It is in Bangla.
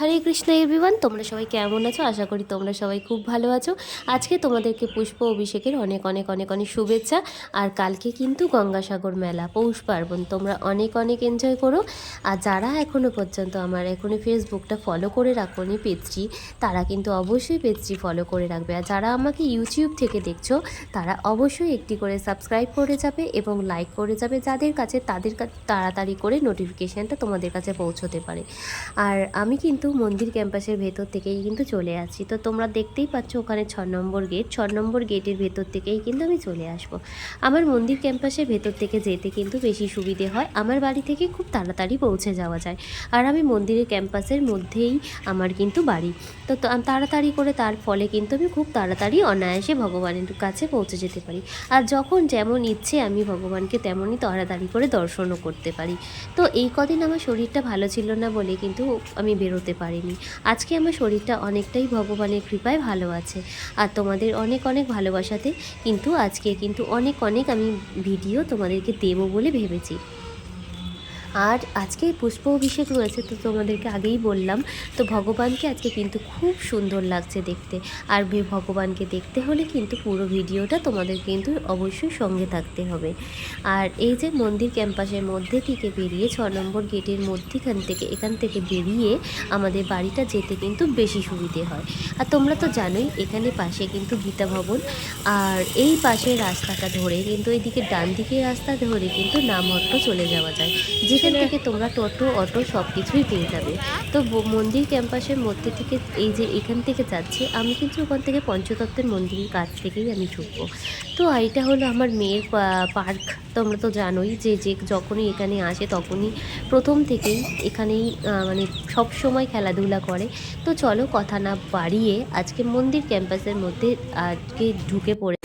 হরে কৃষ্ণ এভরিওয়ান তোমরা সবাই কেমন আছো? আশা করি তোমরা সবাই খুব ভালো আছো। আজকে তোমাদেরকে পুষ্প অভিষেকের অনেক অনেক অনেক অনেক শুভেচ্ছা। আর কালকে কিন্তু গঙ্গাসাগর মেলা, পৌষ পার্বণ। তোমরা অনেক অনেক এনজয় করো। আর যারা এখনও পর্যন্ত আমার, এখনই ফেসবুকটা ফলো করে রাখোনি পেজটি, তারা কিন্তু অবশ্যই পেজটি ফলো করে রাখবে। আর যারা আমাকে ইউটিউব থেকে দেখছ, তারা অবশ্যই একটি করে সাবস্ক্রাইব করে যাবে এবং লাইক করে যাবে যাদের কাছে, তাদের তাড়াতাড়ি করে নোটিফিকেশানটা তোমাদের কাছে পৌঁছতে পারে। আর আমি কিন্তু মন্দির ক্যাম্পাসের ভেতর থেকেই কিন্তু চলে আসছি। তো তোমরা দেখতেই পাচ্ছ ওখানে ছ নম্বর গেট। ছ নম্বর গেটের ভেতর থেকেই কিন্তু আমি চলে আসব। আমার মন্দির ক্যাম্পাসের ভেতর থেকে যেতে কিন্তু বেশি সুবিধে হয়। আমার বাড়ি থেকে খুব তাড়াতাড়ি পৌঁছে যাওয়া যায়। আর আমি মন্দিরের ক্যাম্পাসের মধ্যেই আমার কিন্তু বাড়ি। তো তাড়াতাড়ি করে তার ফলে কিন্তু আমি খুব তাড়াতাড়ি অনায়াসে ভগবানের কাছে পৌঁছে যেতে পারি। আর যখন যেমন ইচ্ছে আমি ভগবানকে তেমনই তাড়াতাড়ি করে দর্শনও করতে পারি। তো এই কদিন আমার শরীরটা ভালো ছিল না বলে কিন্তু আমি বেরোতে পারিনি। আজকে আমার শরীরটা অনেকটাই ভগবানের কৃপায় ভালো আছে। আর তোমাদের অনেক অনেক ভালোবাসাতে কিন্তু আজকে কিন্তু অনেক অনেক আমি ভিডিও তোমাদেরকে দেবো বলে ভেবেছি। আর আজকে পুষ্প অভিষেক রয়েছে তো তোমাদেরকে আগেই বললাম, তো ভগবানকে আজকে কিন্তু খুব সুন্দর লাগছে দেখতে। আর ভগবানকে দেখতে হলে কিন্তু পুরো ভিডিওটা তোমাদের কিন্তু অবশ্যই সঙ্গে থাকতে হবে। আর এই যে মন্দির ক্যাম্পাসের মধ্যে থেকে বেরিয়ে ছ নম্বর গেটের মধ্যেখান থেকে, এখান থেকে বেরিয়ে আমাদের বাড়িটা যেতে কিন্তু বেশি সুবিধে হয়। আর তোমরা তো জানোই, এখানে পাশে কিন্তু গীতা ভবন। আর এই পাশের রাস্তাটা ধরে কিন্তু এইদিকে ডান দিকের রাস্তা ধরে কিন্তু নামহট্ট চলে যাওয়া যায়। যেখান থেকে তোমরা টোটো, অটো সব কিছুই পেয়ে যাবে। তো মন্দির ক্যাম্পাসের মধ্যে থেকে এই যে এখান থেকে যাচ্ছি, আমি কিন্তু ওখান থেকে পঞ্চতত্ত্বের মন্দিরের কাছ থেকেই আমি ঢুকবো। তো এইটা হলো আমার মেয়ের পার্ক। তোমরা তো জানোই যে যে যখনই এখানে আসে তখনই প্রথম থেকেই এখানেই মানে সব সময় খেলাধুলা করে। তো চলো কথা না বাড়িয়ে আজকে মন্দির ক্যাম্পাসের মধ্যে আজকে ঢুকে পড়ে